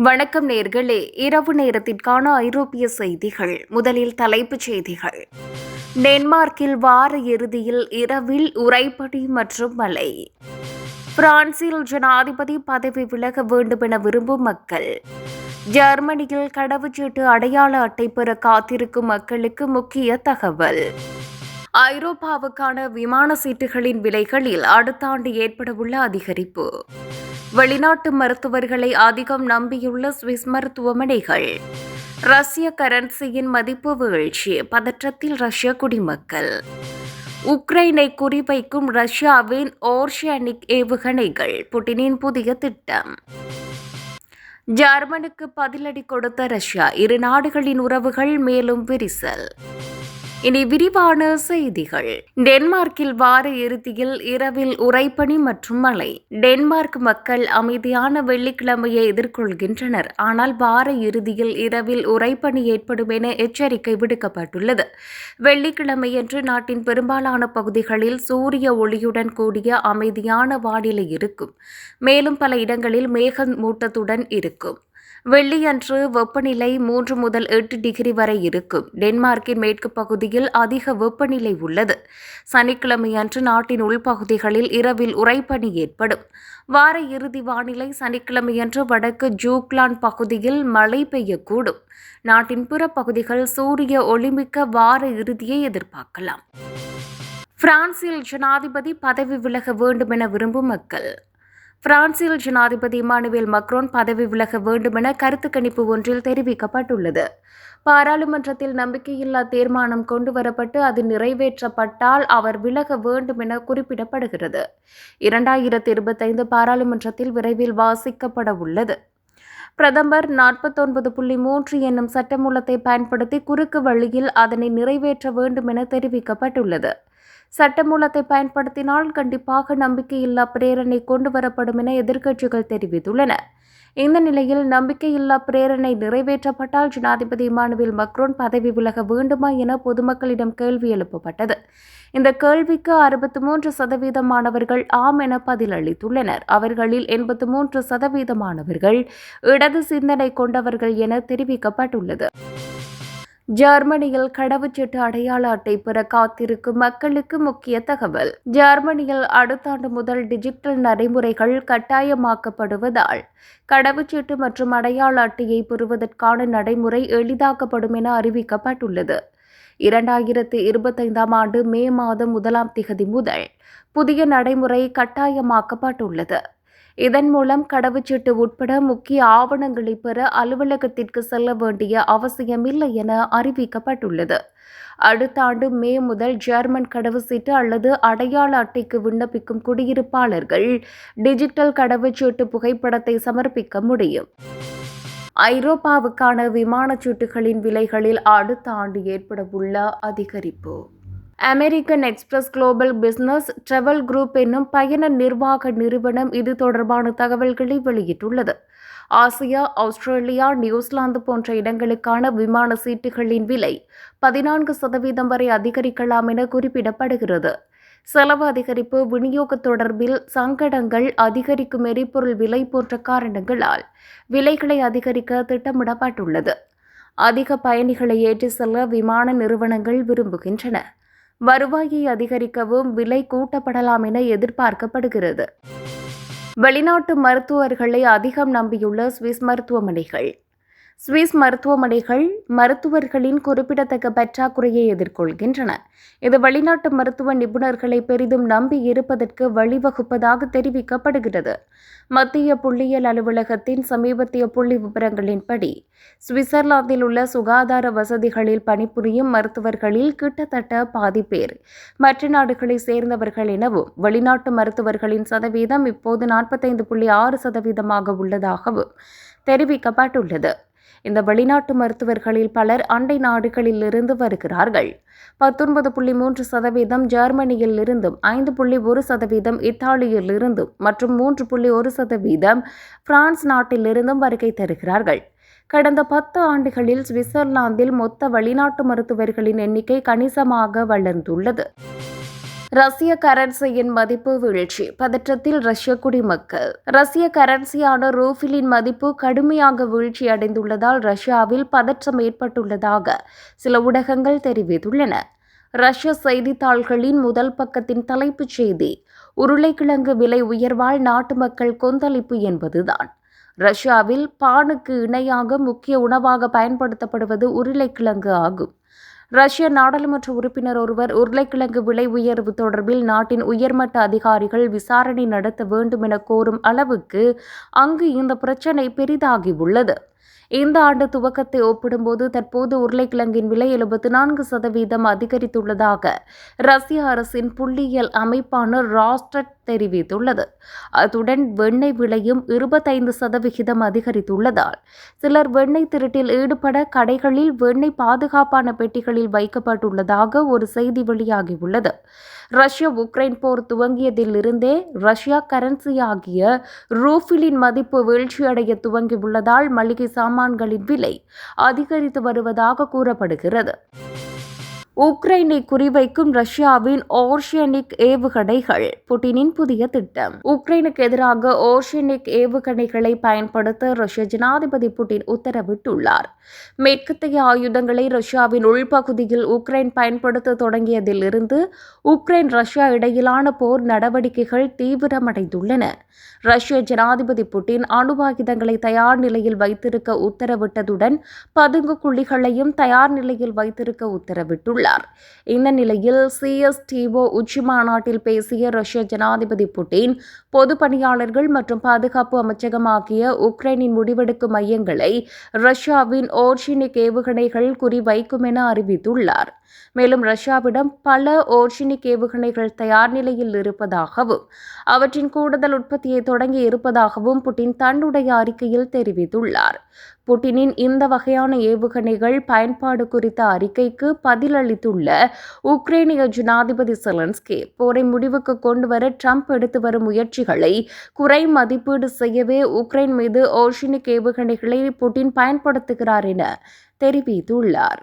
வணக்கம் நேர்களே. இரவு நேரத்திற்கான ஐரோப்பிய செய்திகள். முதலில் தலைப்புச் செய்திகள். டென்மார்க்கில் வார இறுதியில் இரவில் உரைப்படி மற்றும் மழை. பிரான்சில் ஜனாதிபதி பதவி விலக வேண்டும் என விரும்பும் மக்கள். ஜெர்மனியில் கடவுச்சீட்டு அடையாள அட்டை பெற காத்திருக்கும் மக்களுக்கு முக்கிய தகவல். ஐரோப்பாவுக்கான விமான சீட்டுகளின் விலைகளில் அடுத்த ஆண்டு ஏற்படவுள்ள அதிகரிப்பு. வெளிநாட்டு மருத்துவர்களை அதிகம் நம்பியுள்ள சுவிஸ் மருத்துவமனைகள். ரஷ்ய கரன்சியின் மதிப்பு வீழ்ச்சி பதற்றத்தில் ரஷ்ய குடிமக்கள். உக்ரைனை குறிவைக்கும் ரஷ்யாவின் ஓர்ஷியானிக் ஏவுகணைகள் புட்டினின் புதிய திட்டம். ஜெர்மனுக்கு பதிலடி கொடுத்த ரஷ்யா இரு நாடுகளின் உறவுகள் மேலும் விரிசல். இனி விரிவான செய்திகள். டென்மார்க்கில் வார இறுதியில் இரவில் உறைபனி மற்றும் மழை. டென்மார்க் மக்கள் அமைதியான வெள்ளிக்கிழமையை எதிர்கொள்கின்றனர். ஆனால் வார இறுதியில் இரவில் உறைபனி ஏற்படும் என எச்சரிக்கை விடுக்கப்பட்டுள்ளது. வெள்ளிக்கிழமையன்று நாட்டின் பெரும்பாலான பகுதிகளில் சூரிய ஒளியுடன் கூடிய அமைதியான வானிலை இருக்கும். மேலும் பல இடங்களில் மேக மூட்டத்துடன் இருக்கும். வெள்ளியன்று வெப்பநிலை மூன்று முதல் எட்டு டிகிரி வரை இருக்கும். டென்மார்க்கின் மேற்கு பகுதியில் அதிக வெப்பநிலை உள்ளது. சனிக்கிழமையன்று நாட்டின் உள்பகுதிகளில் இரவில் உறைபனி ஏற்படும். வார இறுதி வானிலை சனிக்கிழமையன்று வடக்கு ஜூக்லாண்ட் பகுதியில் மழை பெய்யக்கூடும். நாட்டின் பிற பகுதிகள் சூரிய ஒளிமிக்க வார இறுதியை எதிர்பார்க்கலாம். பிரான்சில் ஜனாதிபதி பதவி விலக வேண்டும் என விரும்பும் மக்கள் பிரான்சில் ஜனாதிபதி இமானுவேல் மக்ரோன் பதவி விலக வேண்டுமென கருத்து கணிப்பு ஒன்றில் தெரிவிக்கப்பட்டுள்ளது. பாராளுமன்றத்தில் நம்பிக்கையில்லா தீர்மானம் கொண்டுவரப்பட்டு அது நிறைவேற்றப்பட்டால் அவர் விலக வேண்டும் என குறிப்பிடப்படுகிறது. இரண்டாயிரத்தி இருபத்தைந்து பாராளுமன்றத்தில் விரைவில் வாசிக்கப்பட உள்ளது. பிரதமர் நாற்பத்தொன்பது புள்ளி மூன்று என்னும் சட்டமூலத்தை பயன்படுத்தி குறுக்கு வழியில் அதனை நிறைவேற்ற வேண்டும் என தெரிவிக்கப்பட்டுள்ளது. சட்டமூலத்தை பயன்படுத்தினால் கண்டிப்பாக நம்பிக்கையில்லா பிரேரணை கொண்டு வரப்படும் என எதிர்க்கட்சிகள் தெரிவித்துள்ளன. இந்த நிலையில் நம்பிக்கையில்லா பிரேரணை நிறைவேற்றப்பட்டால் ஜனாதிபதி இமானுவேல் மக்ரோன் பதவி விலக வேண்டுமா என பொதுமக்களிடம் கேள்வி எழுப்பப்பட்டது. இந்த கேள்விக்கு அறுபத்தி மூன்று சதவீதமானவர்கள் ஆம் என பதிலளித்துள்ளனர். அவர்களில் எண்பத்தி மூன்று சதவீதமானவர்கள் இடது சிந்தனை கொண்டவர்கள் என தெரிவிக்கப்பட்டுள்ளது. ஜெர்மனியில் கடவுச்சீட்டு அடையாள அட்டை பெற காத்திருக்கும் மக்களுக்கு முக்கிய தகவல். ஜெர்மனியில் அடுத்த ஆண்டு முதல் டிஜிட்டல் நடைமுறைகள் கட்டாயமாக்கப்படுவதால் கடவுச்சீட்டு மற்றும் அடையாள அட்டையை பெறுவதற்கான நடைமுறை எளிதாக்கப்படும் என அறிவிக்கப்பட்டுள்ளது. இரண்டாயிரத்து இருபத்தைந்தாம் ஆண்டு மே மாதம் முதலாம் திகதி முதல் புதிய நடைமுறை கட்டாயமாக்கப்பட்டுள்ளது. இதன் மூலம் கடவுச்சீட்டு உட்பட முக்கிய ஆவணங்களை பெற அலுவலகத்திற்கு செல்ல வேண்டிய அவசியமில்லை என அறிவிக்கப்பட்டுள்ளது. அடுத்த ஆண்டு மே முதல் ஜெர்மன் கடவுச்சீட்டு அல்லது அடையாள அட்டைக்கு விண்ணப்பிக்கும் குடியிருப்பாளர்கள் டிஜிட்டல் கடவுச்சீட்டு புகைப்படத்தை சமர்ப்பிக்க முடியும். ஐரோப்பாவுக்கான விமானச் சீட்டுகளின் விலைகளில் அடுத்த ஆண்டு ஏற்படவுள்ள அதிகரிப்பு. American Express global business travel group என்னும் பயண நிர்வாக நிறுவனம் இது தொடர்பான தகவல்களை வெளியிட்டுள்ளது. ஆசியா ஆஸ்திரேலியா நியூசிலாந்து போன்ற இடங்களுக்கான விமான சீட்டுகளின் விலை பதினான்கு சதவீதம் வரை அதிகரிக்கலாம் என குறிப்பிடப்படுகிறது. செலவு அதிகரிப்பு விநியோக தொடர்பில் சங்கடங்கள் அதிகரிக்கும் எரிபொருள் விலை போன்ற காரணங்களால் விலைகளை அதிகரிக்க திட்டமிடப்பட்டுள்ளது. அதிக பயணிகளை ஏற்றி செல்ல விமான நிறுவனங்கள் விரும்புகின்றன. வருவாயை அதிகரிக்கவும் விலை கூட்டப்படலாம் என எதிர்பார்க்கப்படுகிறது. வெளிநாட்டு மருத்துவர்களை அதிகம் நம்பியுள்ள சுவிஸ் மருத்துவமனைகள் சுவிஸ் மருத்துவமனைகள் மருத்துவர்களின் குறிப்பிடத்தக்க பற்றாக்குறையை எதிர்கொள்கின்றன. இது வெளிநாட்டு மருத்துவ நிபுணர்களை பெரிதும் நம்பி இருப்பதற்கு வழிவகுப்பதாக தெரிவிக்கப்படுகிறது. மத்திய புள்ளியியல் அலுவலகத்தின் சமீபத்திய புள்ளி விவரங்களின்படி சுவிட்சர்லாந்தில் உள்ள சுகாதார வசதிகளில் பணிபுரியும் மருத்துவர்களில் கிட்டத்தட்ட பாதி பேர் மற்ற நாடுகளை சேர்ந்தவர்கள் எனவும் வெளிநாட்டு மருத்துவர்களின் சதவீதம் இப்போது நாற்பத்தைந்து புள்ளி ஆறு சதவீதமாக உள்ளதாகவும் தெரிவிக்கப்பட்டுள்ளது. இந்த வெளிநாட்டு மருத்துவர்களில் பலர் அண்டை நாடுகளில் இருந்து வருகிறார்கள். பத்தொன்பது புள்ளி மூன்று சதவீதம் ஜெர்மனியில் இருந்தும் ஐந்து புள்ளி ஒரு சதவீதம் இத்தாலியில் இருந்தும் மற்றும் மூன்று புள்ளி ஒரு சதவீதம் பிரான்ஸ் நாட்டிலிருந்தும் வருகை தருகிறார்கள். கடந்த பத்து ஆண்டுகளில் சுவிட்சர்லாந்தில் மொத்த வெளிநாட்டு மருத்துவர்களின் எண்ணிக்கை கணிசமாக வளர்ந்துள்ளது. ரஷ்ய கரன்சியின் மதிப்பு வீழ்ச்சி. பதற்றத்தில் ரஷ்ய குடிமக்கள். ரஷ்ய கரன்சியான ரூபிலின் மதிப்பு கடுமையாக வீழ்ச்சி அடைந்துள்ளதால் ரஷ்யாவில் பதற்றம் ஏற்பட்டுள்ளதாக சில ஊடகங்கள் தெரிவித்துள்ளன. ரஷ்ய செய்தித்தாள்களின் முதல் பக்கத்தின் தலைப்புச் செய்தி உருளைக்கிழங்கு விலை உயர்வால் நாட்டு மக்கள் கொந்தளிப்பு என்பதுதான். ரஷ்யாவில் பானுக்கு இணையாக முக்கிய உணவாக பயன்படுத்தப்படுவது உருளைக்கிழங்கு ஆகும். ரஷ்ய நாடாளுமன்ற உறுப்பினர் ஒருவர் உருளைக்கிழங்கு விலை உயர்வு தொடர்பில் நாட்டின் உயர்மட்ட அதிகாரிகள் விசாரணை நடத்த வேண்டும் என கோரும் அளவுக்கு அங்கு இந்த பிரச்சினை பெரிதாகியுள்ளது. இந்த ஆண்டு துவக்கத்தை ஒப்பிடும்போது தற்போது உருளைக்கிழங்கின் விலை எழுபத்தி நான்கு சதவீதம் அதிகரித்துள்ளதாக ரஷ்ய அரசின் புள்ளியியல் அமைப்பான ராஸ்டட் தெரிவித்துள்ளது. அத்துடன் வெண்ணெய் விலையும் இருபத்தைந்து சதவிகிதம் அதிகரித்துள்ளதால் சிலர் வெண்ணெய் திருட்டில் ஈடுபட கடைகளில் வெண்ணெய் பாதுகாப்பான பெட்டிகளில் வைக்கப்பட்டுள்ளதாக ஒரு செய்தி வெளியாகியுள்ளது. ரஷ்யா உக்ரைன் போர் துவங்கியதிலிருந்தே ரஷ்யா கரன்சியாகிய ரூஃபிலின் மதிப்பு வீழ்ச்சியடைய துவங்கியுள்ளதால் மளிகை சாமான்களின் விலை அதிகரித்து வருவதாக கூறப்படுகிறது. உக்ரைனை குறிவைக்கும் ரஷ்யாவின் ஓர்ஷியனிக் ஏவுகணைகள் புட்டினின் புதிய திட்டம். உக்ரைனுக்கு எதிராக ஓர்ஷியனிக் ஏவுகணைகளை பயன்படுத்த ரஷ்ய ஜனாதிபதி புட்டின் உத்தரவிட்டுள்ளார். மேற்கத்தைய ஆயுதங்களை ரஷ்யாவின் உள்பகுதியில் உக்ரைன் பயன்படுத்த தொடங்கியதிலிருந்து உக்ரைன் ரஷ்யா இடையிலான போர் நடவடிக்கைகள் தீவிரமடைந்துள்ளன. ரஷ்ய ஜனாதிபதி புட்டின் அணுவாயுதங்களை தயார் நிலையில் வைத்திருக்க உத்தரவிட்டதுடன் பதுங்கு குழிகளையும் தயார் நிலையில் வைத்திருக்க உத்தரவிட்டுள்ளார். இந்த நிலையில் சிஎஸ்டிஓ உச்சி மாநாட்டில் பேசிய ரஷ்ய ஜனாதிபதி புட்டின் பொது பணியாளர்கள் மற்றும் பாதுகாப்பு அமைச்சகம் ஆகிய உக்ரைனின் முடிவெடுக்கும் மையங்களை ரஷ்யாவின் ஓர்ஷினிக் ஏவுகணைகள் குறிவைக்கும் என அறிவித்துள்ளார். மேலும் ரஷ்யாவிடம் பல ஓர்ஷினிக் ஏவுகணைகள் தயார் நிலையில் இருப்பதாகவும் அவற்றின் கூடுதல் உற்பத்தியை தொடங்கி இருப்பதாகவும் புட்டின் தன்னுடைய அறிக்கையில் தெரிவித்துள்ளார். புட்டினின் இந்த வகையான ஏவுகணைகள் பயன்பாடு குறித்த அறிக்கைக்கு பதிலளித்துள்ள உக்ரைனிய ஜனாதிபதி செலன்ஸ்கி போரை முடிவுக்கு கொண்டு வர ட்ரம்ப் எடுத்து வரும் முயற்சிகளை குறை மதிப்பீடு செய்யவே உக்ரைன் மீது ஓஷினிக் ஏவுகணைகளை புட்டின் பயன்படுத்துகிறார் என தெரிவித்துள்ளார்.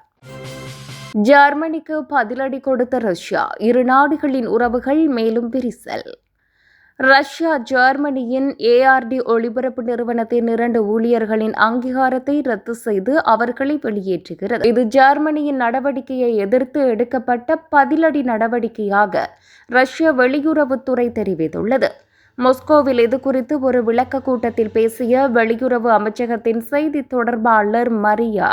ஜெர்மனிக்கு பதிலடி கொடுத்த ரஷ்யா இரு நாடுகளின் உறவுகள் மேலும் விரிசல். ரஷ்யா ஜெர்மனியின் ஏஆர்டி ஒளிபரப்பு நிறுவனத்தின் இரண்டு ஊழியர்களின் அங்கீகாரத்தை ரத்து செய்து அவர்களை வெளியேற்றுகிறது. இது ஜெர்மனியின் நடவடிக்கையை எதிர்த்து எடுக்கப்பட்ட பதிலடி நடவடிக்கையாக ரஷ்ய வெளியுறவுத்துறை தெரிவித்துள்ளது. மொஸ்கோவில் இது குறித்து ஒரு விளக்க கூட்டத்தில் பேசிய வெளியுறவு அமைச்சகத்தின் செய்தி தொடர்பாளர் மரியா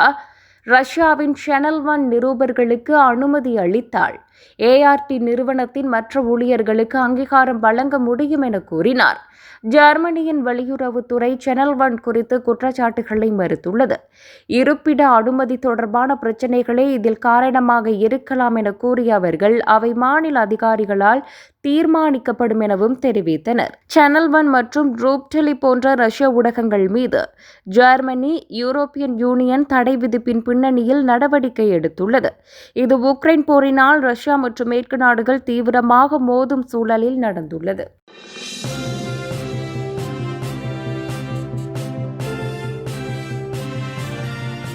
ரஷ்யாவின் சேனல் ஒன் நிருபர்களுக்கு அனுமதி அளித்தாள். ஏஆர்டி நிறுவனத்தின் மற்ற ஊழியர்களுக்கு அங்கீகாரம் வழங்க முடியும் என கூறினார். ஜெர்மனியின் வெளியுறவுத்துறை சேனல் ஒன் குறித்து குற்றச்சாட்டுகளை மறுத்துள்ளது. இருப்பிட அனுமதி தொடர்பான பிரச்சினைகளே இதில் காரணமாக இருக்கலாம் என கூறிய அவர்கள் அவை மாநில அதிகாரிகளால் தீர்மானிக்கப்படும் எனவும் தெரிவித்தனர். சேனல் ஒன் மற்றும் ரூப்டெலி போன்ற ரஷ்ய ஊடகங்கள் மீது ஜெர்மனி யூரோப்பியன் யூனியன் தடை விதிப்பின் பின்னணியில் நடவடிக்கை எடுத்துள்ளது. இது உக்ரைன் போரினால் ரஷ்ய ரஷ்யா மற்றும் மேற்கு நாடுகள் தீவிரமாக மோதும் சூழலில் நடந்துள்ளது.